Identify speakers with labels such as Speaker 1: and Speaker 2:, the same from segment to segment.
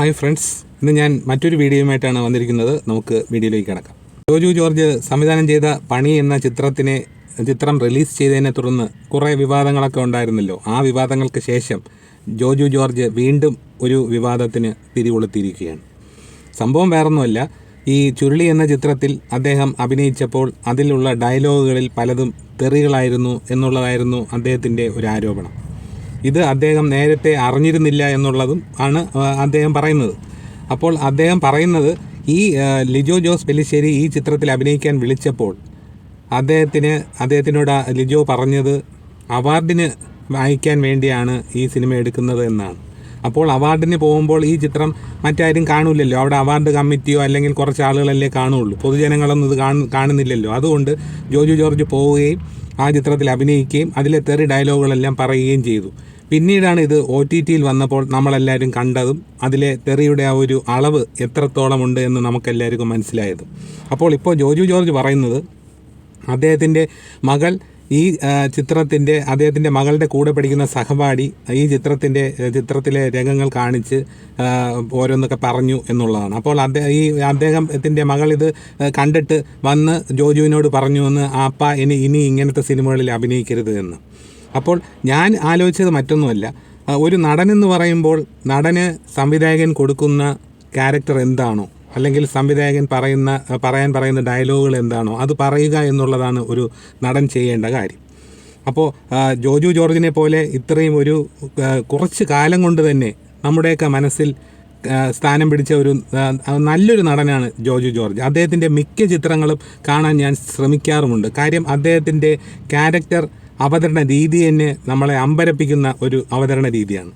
Speaker 1: Hi friends ഇന്ന് ഞാൻ മറ്റൊരു വീഡിയോയുമായിട്ടാണ് വന്നിരിക്കുന്നത്. നമുക്ക് വീഡിയോയിലേക്ക് കിടക്കാം. ജോജു ജോർജ് സംവിധാനം ചെയ്ത പണി എന്ന ചിത്രത്തിനെ ചിത്രം റിലീസ് ചെയ്തതിനെ തുടർന്ന് കുറേ വിവാദങ്ങളൊക്കെ ഉണ്ടായിരുന്നല്ലോ. ആ വിവാദങ്ങൾക്ക് ശേഷം ജോജു ജോർജ് വീണ്ടും ഒരു വിവാദത്തിന് തിരികൊളുത്തിയിരിക്കുകയാണ് സംഭവം വേറൊന്നുമല്ല ഈ ചുരുളി എന്ന ചിത്രത്തിൽ അദ്ദേഹം അഭിനയിച്ചപ്പോൾ അതിലുള്ള ഡയലോഗുകളിൽ പലതും തെറികളായിരുന്നു എന്നുള്ളതായിരുന്നു അദ്ദേഹത്തിന്റെ ഒരു ആരോപണം. ഇത് അദ്ദേഹം നേരത്തെ അറിഞ്ഞിരുന്നില്ല എന്നുള്ളതും ആണ് അദ്ദേഹം പറയുന്നത്. അപ്പോൾ അദ്ദേഹം പറയുന്നത് ഈ ലിജോ ജോസ് പെല്ലിശ്ശേരി ഈ ചിത്രത്തിൽ അഭിനയിക്കാൻ വിളിച്ചപ്പോൾ അദ്ദേഹത്തിന് അദ്ദേഹത്തിനോട് ലിജോ പറഞ്ഞത് അവാർഡിന് വായിക്കാൻ വേണ്ടിയാണ് ഈ സിനിമ എടുക്കുന്നത് എന്നാണ്. അപ്പോൾ അവാർഡിന് പോകുമ്പോൾ ഈ ചിത്രം മറ്റാരും കാണില്ലല്ലോ അവിടെ അവാർഡ് കമ്മിറ്റിയോ അല്ലെങ്കിൽ കുറച്ച് ആളുകളല്ലേ കാണുള്ളൂ. പൊതുജനങ്ങളൊന്നും ഇത് കാണു കാണുന്നില്ലല്ലോ. അതുകൊണ്ട് ജോജു ജോർജ് പോവുകയും ആ ചിത്രത്തിൽ അഭിനയിക്കുകയും അതിലെ തെറി ഡയലോഗുകളെല്ലാം പറയുകയും ചെയ്തു. പിന്നീടാണ് ഇത് ഒ ടി ടിയിൽ വന്നപ്പോൾ നമ്മളെല്ലാവരും കണ്ടതും അതിലെ തെറിയുടെ ആ ഒരു അളവ് എത്രത്തോളം ഉണ്ട് എന്ന് നമുക്കെല്ലാവർക്കും മനസ്സിലായത്. അപ്പോൾ ഇപ്പോൾ ജോജു ജോർജ് പറയുന്നത് അദ്ദേഹത്തിന്റെ മകൾ ഈ ചിത്രത്തിന്റെ അദ്ദേഹത്തിന്റെ മകളുടെ കൂടെ പഠിക്കുന്ന സഹപാഠി ഈ ചിത്രത്തിന്റെ ചിത്രത്തിലെ രംഗങ്ങൾ കാണിച്ച് ഓരോന്നൊക്കെ പറഞ്ഞു എന്നുള്ളതാണ്. അപ്പോൾ അദ്ദേഹം ഈ അദ്ദേഹത്തിന്റെ മകൾ ഇത് കണ്ടിട്ട് വന്ന് ജോജുവിനോട് പറഞ്ഞു എന്ന് അപ്പ ഇനി ഇനി ഇങ്ങനത്തെ സിനിമകളിൽ അഭിനയിക്കരുത് എന്ന്. അപ്പോൾ ഞാൻ ആലോചിച്ചത് മറ്റൊന്നുമല്ല. ഒരു നടനെന്ന് പറയുമ്പോൾ നടന് സംവിധായകൻ കൊടുക്കുന്ന ക്യാരക്ടർ എന്താണോ അല്ലെങ്കിൽ സംവിധായകൻ പറയുന്ന പറയാൻ പറയുന്ന ഡയലോഗുകൾ എന്താണോ അത് പറയുക എന്നുള്ളതാണ് ഒരു നടൻ ചെയ്യേണ്ട കാര്യം. അപ്പോൾ ജോജു ജോർജിനെ പോലെ ഇത്രയും ഒരു കുറച്ച് കാലം കൊണ്ട് തന്നെ നമ്മുടെയൊക്കെ മനസ്സിൽ സ്ഥാനം പിടിച്ച ഒരു നല്ലൊരു നടനാണ് ജോജു ജോർജ്. അദ്ദേഹത്തിന്റെ മിക്ക ചിത്രങ്ങളും കാണാൻ ഞാൻ ശ്രമിക്കാറുമുണ്ട്. കാര്യം അദ്ദേഹത്തിന്റെ ക്യാരക്ടർ അവതരണ രീതി തന്നെ നമ്മളെ അമ്പരപ്പിക്കുന്ന ഒരു അവതരണ രീതിയാണ്.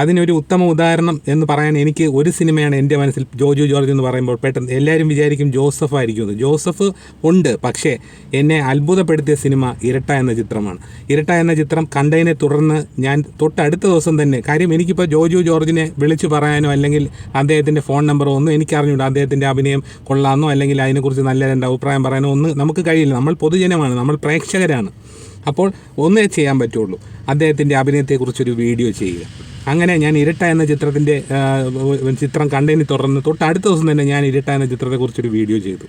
Speaker 1: അതിനൊരു ഉത്തമ ഉദാഹരണം എന്ന് പറയാൻ എനിക്ക് ഒരു സിനിമയാണ് എന്റെ മനസ്സിൽ ജോജു ജോർജ് എന്ന് പറയുമ്പോൾ പെട്ടെന്ന് എല്ലാവരും വിചാരിക്കും ജോസഫ് ആയിരിക്കും ജോസഫ് ഉണ്ട് പക്ഷേ എന്നെ അത്ഭുതപ്പെടുത്തിയ സിനിമ ഇരട്ട എന്ന ചിത്രമാണ്. ഇരട്ട എന്ന ചിത്രം കണ്ടതിനെ തുടർന്ന് ഞാൻ തൊട്ടടുത്ത ദിവസം തന്നെ കാര്യം എനിക്കിപ്പോൾ ജോജു ജോർജിനെ വിളിച്ചു പറയാനോ അല്ലെങ്കിൽ അദ്ദേഹത്തിന്റെ ഫോൺ നമ്പറോ ഒന്നും എനിക്കറിഞ്ഞൂട അദ്ദേഹത്തിന്റെ അഭിനയം കൊള്ളാമെന്നോ അല്ലെങ്കിൽ അതിനെക്കുറിച്ച് നല്ല രണ്ട് അഭിപ്രായം പറയാനോ ഒന്നും നമുക്ക് കഴിയില്ല. നമ്മൾ പൊതുജനമാണ് നമ്മൾ പ്രേക്ഷകരാണ്. അപ്പോൾ ഒന്നേ ചെയ്യാൻ പറ്റുള്ളൂ. അദ്ദേഹത്തിന്റെ അഭിനയത്തെക്കുറിച്ചൊരു വീഡിയോ ചെയ്യുക. അങ്ങനെ ഞാൻ ഇരട്ട എന്ന ചിത്രത്തിന്റെ ചിത്രം കണ്ടതിന് തുടർന്ന് തൊട്ട് അടുത്ത ദിവസം തന്നെ ഞാൻ ഇരട്ട എന്ന ചിത്രത്തെക്കുറിച്ചൊരു വീഡിയോ ചെയ്തു.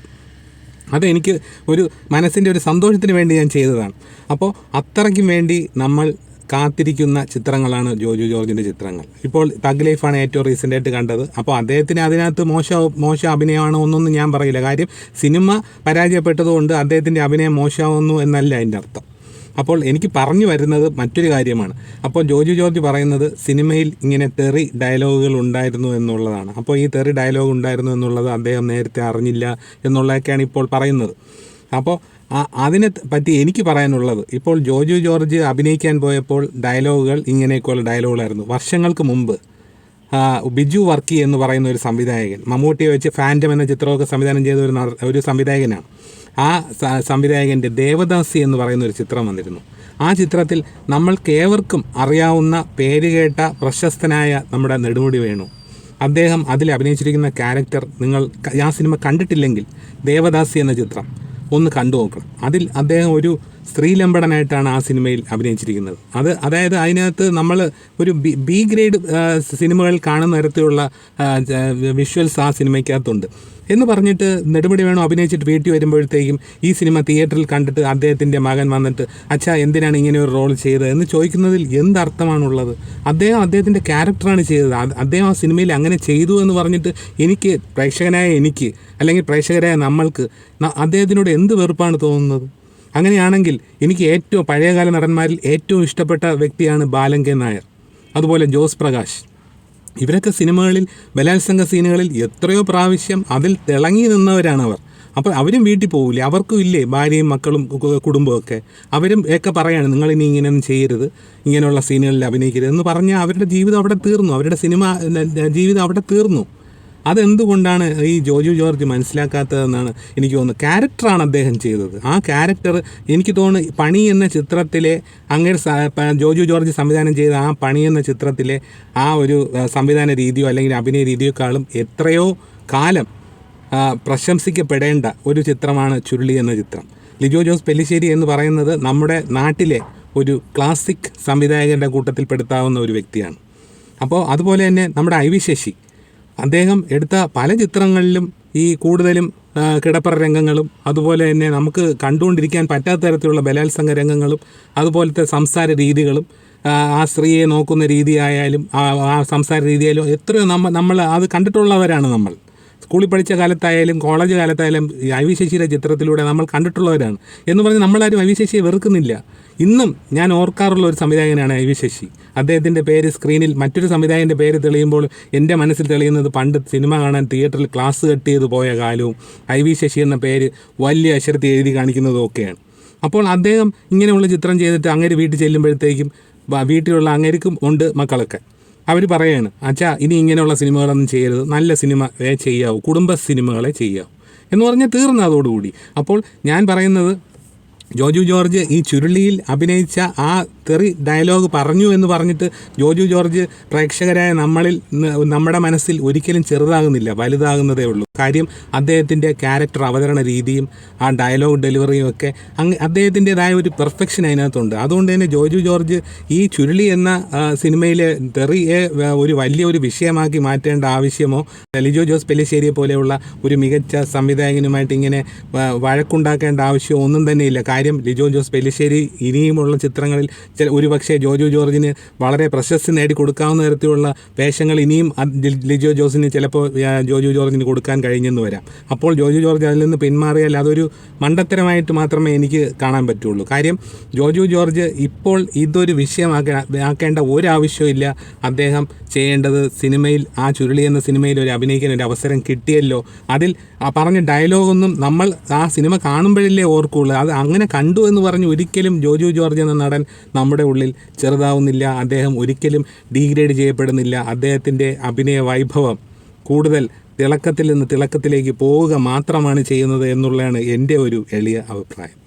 Speaker 1: അതെനിക്ക് ഒരു മനസ്സിന്റെ ഒരു സന്തോഷത്തിന് വേണ്ടി ഞാൻ ചെയ്തതാണ്. അപ്പോൾ അത്രയ്ക്കും വേണ്ടി നമ്മൾ കാത്തിരിക്കുന്ന ചിത്രങ്ങളാണ് ജോജു ജോർജിന്റെ ചിത്രങ്ങൾ. ഇപ്പോൾ തഗ് ലൈഫാണ് ഏറ്റവും റീസെന്റ് ആയിട്ട് കണ്ടത്. അപ്പോൾ അദ്ദേഹത്തിന് അതിനകത്ത് മോശ മോശ അഭിനയമാണോ എന്നൊന്നും ഞാൻ പറയില്ല. കാര്യം സിനിമ പരാജയപ്പെട്ടതുകൊണ്ട് അദ്ദേഹത്തിന്റെ അഭിനയം മോശമാവുന്നു എന്നല്ല അതിന്റെ അർത്ഥം. അപ്പോൾ എനിക്ക് പറഞ്ഞു വരുന്നത് മറ്റൊരു കാര്യമാണ്. അപ്പോൾ ജോജു ജോർജ് പറയുന്നത് സിനിമയിൽ ഇങ്ങനെ തെറി ഡയലോഗുകൾ ഉണ്ടായിരുന്നു എന്നുള്ളതാണ്. അപ്പോൾ ഈ തെറി ഡയലോഗ് ഉണ്ടായിരുന്നു എന്നുള്ളത് അദ്ദേഹം നേരത്തെ അറിഞ്ഞില്ല എന്നുള്ളതൊക്കെയാണ് ഇപ്പോൾ പറയുന്നത്. അപ്പോൾ അതിനെ പറ്റി എനിക്ക് പറയാനുള്ളത് ഇപ്പോൾ ജോജു ജോർജ് അഭിനയിക്കാൻ പോയപ്പോൾ ഡയലോഗുകൾ ഇങ്ങനെയൊക്കെയുള്ള ഡയലോഗുകളായിരുന്നു. വർഷങ്ങൾക്ക് മുമ്പ് ബിജു വർക്കി എന്ന് പറയുന്ന ഒരു സംവിധായകൻ മമ്മൂട്ടിയെ വെച്ച് ഫാന്റം എന്ന ചിത്രമൊക്കെ സംവിധാനം ചെയ്ത ഒരു ഒരു സംവിധായകനാണ്. ആ സംവിധായകന്റെ ദേവദാസി എന്ന് പറയുന്ന ഒരു ചിത്രം വന്നിരുന്നു. ആ ചിത്രത്തിൽ നമ്മൾക്കേവർക്കും അറിയാവുന്ന പേരുകേട്ട പ്രശസ്തനായ നമ്മുടെ നെടുമുടി വേണു. അദ്ദേഹം അതിൽ അഭിനയിച്ചിരിക്കുന്ന ക്യാരക്ടർ നിങ്ങൾ ആ സിനിമ കണ്ടിട്ടില്ലെങ്കിൽ ദേവദാസി എന്ന ചിത്രം ഒന്ന് കണ്ടു നോക്കണം അതിൽ അദ്ദേഹം ഒരു സ്ത്രീലമ്പടനായിട്ടാണ് ആ സിനിമയിൽ അഭിനയിച്ചിരിക്കുന്നത്. അത് അതായത് അതിനകത്ത് നമ്മൾ ഒരു ബി ബി ഗ്രേഡ് സിനിമകൾ കാണുന്ന തരത്തിലുള്ള വിഷ്വൽസ് ആ സിനിമയ്ക്കകത്തുണ്ട്. എന്ന് പറഞ്ഞിട്ട് നെടുമുടി വേണം അഭിനയിച്ചിട്ട് വീട്ടിൽ വരുമ്പോഴത്തേക്കും ഈ സിനിമ തിയേറ്ററിൽ കണ്ടിട്ട് അദ്ദേഹത്തിന്റെ മകൻ വന്നിട്ട് അച്ഛാ എന്തിനാണ് ഇങ്ങനെ ഒരു റോൾ ചെയ്തത്? എന്ന് ചോദിക്കുന്നതിൽ എന്തർത്ഥമാണുള്ളത് അദ്ദേഹം അദ്ദേഹത്തിന്റെ ക്യാരക്ടറാണ് ചെയ്തത്. അദ്ദേഹം ആ സിനിമയിൽ അങ്ങനെ ചെയ്തു എന്ന് പറഞ്ഞിട്ട് എനിക്ക് പ്രേക്ഷകനായ എനിക്ക് അല്ലെങ്കിൽ പ്രേക്ഷകരായ നമ്മൾക്ക് അദ്ദേഹത്തിനോട് എന്ത് വെറുപ്പാണ് തോന്നുന്നത്? അങ്ങനെയാണെങ്കിൽ എനിക്ക് ഏറ്റവും പഴയകാല നടന്മാരിൽ ഏറ്റവും ഇഷ്ടപ്പെട്ട വ്യക്തിയാണ് ബാലൻ നായർ. അതുപോലെ ജോസ് പ്രകാശ്. ഇവരൊക്കെ സിനിമകളിൽ ബലാത്സംഗ സീനുകളിൽ എത്രയോ പ്രാവശ്യം അതിൽ തിളങ്ങി നിന്നവരാണവർ. അപ്പോൾ അവരും വീട്ടിൽ പോകില്ലേ അവർക്കും ഇല്ലേ ഭാര്യയും മക്കളും കുടുംബമൊക്കെ അവരും ഒക്കെ പറയാണ് നിങ്ങൾ ഇനി ഇങ്ങനെയൊന്നും ചെയ്യരുത്. ഇങ്ങനെയുള്ള സീനുകളിൽ അഭിനയിക്കരുത്. എന്ന് പറഞ്ഞാൽ അവരുടെ ജീവിതം അവിടെ തീർന്നു. അവരുടെ സിനിമ ജീവിതം അവിടെ തീർന്നു. അതെന്തുകൊണ്ടാണ് ഈ ജോജു ജോർജ് മനസ്സിലാക്കാത്തതെന്നാണ് എനിക്ക് തോന്നുന്നത്? ക്യാരക്ടറാണ് അദ്ദേഹം ചെയ്തത്. ആ ക്യാരക്ടർ എനിക്ക് തോന്നുന്നു പണി എന്ന ചിത്രത്തിലെ അങ്ങനെ ജോജു ജോർജ് സംവിധാനം ചെയ്ത ആ പണി എന്ന ചിത്രത്തിലെ ആ ഒരു സംവിധാന രീതിയോ അല്ലെങ്കിൽ അഭിനയ രീതിയേക്കാളും എത്രയോ കാലം പ്രശംസിക്കപ്പെടേണ്ട ഒരു ചിത്രമാണ് ചുരുളി എന്ന ചിത്രം. ലിജോ ജോസ് പെല്ലിശ്ശേരി എന്ന് പറയുന്നത് നമ്മുടെ നാട്ടിലെ ഒരു ക്ലാസിക് സംവിധായകരുടെ കൂട്ടത്തിൽപ്പെടുത്താവുന്ന ഒരു വ്യക്തിയാണ്. അപ്പോൾ അതുപോലെ തന്നെ നമ്മുടെ ഐ വി ശശി. അദ്ദേഹം എടുത്ത പല ചിത്രങ്ങളിലും ഈ കൂടുതലും കിടപ്പറ രംഗങ്ങളും അതുപോലെ തന്നെ നമുക്ക് കണ്ടുകൊണ്ടിരിക്കാൻ പറ്റാത്ത തരത്തിലുള്ള ബലാത്സംഗ രംഗങ്ങളും അതുപോലത്തെ സംസാര രീതികളും ആ, സ്ത്രീയെ നോക്കുന്ന രീതിയായാലും ആ സംസാര രീതിയായാലും എത്രയോ നമ്മൾ നമ്മൾ അത് കണ്ടിട്ടുള്ളവരാണ് നമ്മൾ. സ്കൂളിൽ പഠിച്ച കാലത്തായാലും കോളേജ് കാലത്തായാലും ഐ ശശിയുടെ ചിത്രത്തിലൂടെ നമ്മൾ കണ്ടിട്ടുള്ളവരാണ്. എന്ന് പറഞ്ഞ് നമ്മളാരും ഐ വി ശശിയെ വെറുക്കുന്നില്ല. ഇന്നും ഞാൻ ഓർക്കാറുള്ള ഒരു സംവിധായകനാണ് ഐ വി ശശി. അദ്ദേഹത്തിന്റെ പേര് സ്ക്രീനിൽ മറ്റൊരു സംവിധായകന്റെ പേര് തെളിയുമ്പോൾ എന്റെ മനസ്സിൽ തെളിയുന്നത് പണ്ട് സിനിമ കാണാൻ തിയേറ്ററിൽ ക്ലാസ് കട്ട് ചെയ്ത് പോയ കാലവും ഐ വി ശശി എന്ന പേര് വലിയ അക്ഷരത്തിൽ എഴുതി കാണിക്കുന്നതും ഒക്കെയാണ്. അപ്പോൾ അദ്ദേഹം ഇങ്ങനെയുള്ള ചിത്രം ചെയ്തിട്ട് അങ്ങേര് വീട്ടിൽ ചെല്ലുമ്പോഴത്തേക്കും വീട്ടിലുള്ള അങ്ങേർക്കും ഉണ്ട് മക്കളൊക്കെ. അവർ പറയാണ് അച്ഛാ ഇനി ഇങ്ങനെയുള്ള സിനിമകളൊന്നും ചെയ്യരുത്. നല്ല സിനിമ ചെയ്യാവൂ. കുടുംബ സിനിമകളെ ചെയ്യാവൂ. എന്ന് പറഞ്ഞാൽ തീർന്നു അതോടുകൂടി. അപ്പോൾ ഞാൻ പറയുന്നത് ജോജു ജോർജ് ഈ ചുരുളിയിൽ അഭിനയിച്ച ആ തെറി ഡയലോഗ് പറഞ്ഞു എന്ന് പറഞ്ഞിട്ട് ജോജു ജോർജ് പ്രേക്ഷകരായ നമ്മളിൽ നമ്മുടെ മനസ്സിൽ ഒരിക്കലും ചെറുതാകുന്നില്ല വലുതാകുന്നതേ ഉള്ളൂ. കാര്യം അദ്ദേഹത്തിന്റെ ക്യാരക്ടർ അവതരണ രീതിയും ആ ഡയലോഗ് ഡെലിവറിയും ഒക്കെ അങ്ങ് അദ്ദേഹത്തിന്റെതായ ഒരു പെർഫെക്ഷൻ അതിനകത്തുണ്ട്. അതുകൊണ്ട് തന്നെ ജോജു ജോർജ് ഈ ചുരുളി എന്ന സിനിമയിലെ തെറിയെ ഒരു വലിയ ഒരു വിഷയമാക്കി മാറ്റേണ്ട ആവശ്യമോ ലിജോ ജോസ് പെല്ലിശ്ശേരിയെ പോലെയുള്ള ഒരു മികച്ച സംവിധായകനുമായിട്ട് ഇങ്ങനെ വഴക്കുണ്ടാക്കേണ്ട ആവശ്യമോ ഒന്നും തന്നെയില്ല കാര്യം ലിജോ ജോസ് പെല്ലിശ്ശേരി ഇനിയുമുള്ള ചിത്രങ്ങളിൽ ചില ഒരുപക്ഷെ ജോജു ജോർജിന് വളരെ പ്രശസ്തി നേടിക്കൊടുക്കാവുന്ന തരത്തിലുള്ള വേഷങ്ങൾ ഇനിയും ലിജോ ജോസിന് ചിലപ്പോൾ ജോജു ജോർജിന് കൊടുക്കാൻ കഴിഞ്ഞെന്ന് വരാം. അപ്പോൾ ജോജു ജോർജ് അതിൽ നിന്ന് പിന്മാറിയാൽ അതൊരു മണ്ടത്തരമായിട്ട് മാത്രമേ എനിക്ക് കാണാൻ പറ്റുള്ളൂ. കാര്യം ജോജു ജോർജ് ഇപ്പോൾ ഇതൊരു വിഷയമാക്കേണ്ട ഒരാവശ്യമില്ല അദ്ദേഹം ചെയ്യേണ്ടത് സിനിമയിൽ ആ ചുരുളി എന്ന സിനിമയിൽ ഒരു അഭിനയിക്കാൻ ഒരു അവസരം കിട്ടിയല്ലോ. അതിൽ പറഞ്ഞ ഡയലോഗൊന്നും നമ്മൾ ആ സിനിമ കാണുമ്പോഴല്ലേ ഓർക്കുള്ളൂ. അത് അങ്ങനെ കണ്ടു എന്ന് പറഞ്ഞ് ഒരിക്കലും ജോജു ജോർജ് എന്ന നടൻ നമ്മുടെ ഉള്ളിൽ ചെറുതാവുന്നില്ല. അദ്ദേഹം ഒരിക്കലും ഡീഗ്രേഡ് ചെയ്യപ്പെടുന്നില്ല. അദ്ദേഹത്തിന്റെ അഭിനയ വൈഭവം കൂടുതൽ തിളക്കത്തിൽ നിന്ന് തിളക്കത്തിലേക്ക് പോവുക മാത്രമാണ് ചെയ്യുന്നത് എന്നുള്ളതാണ് എന്റെ ഒരു എളിയ അഭിപ്രായം.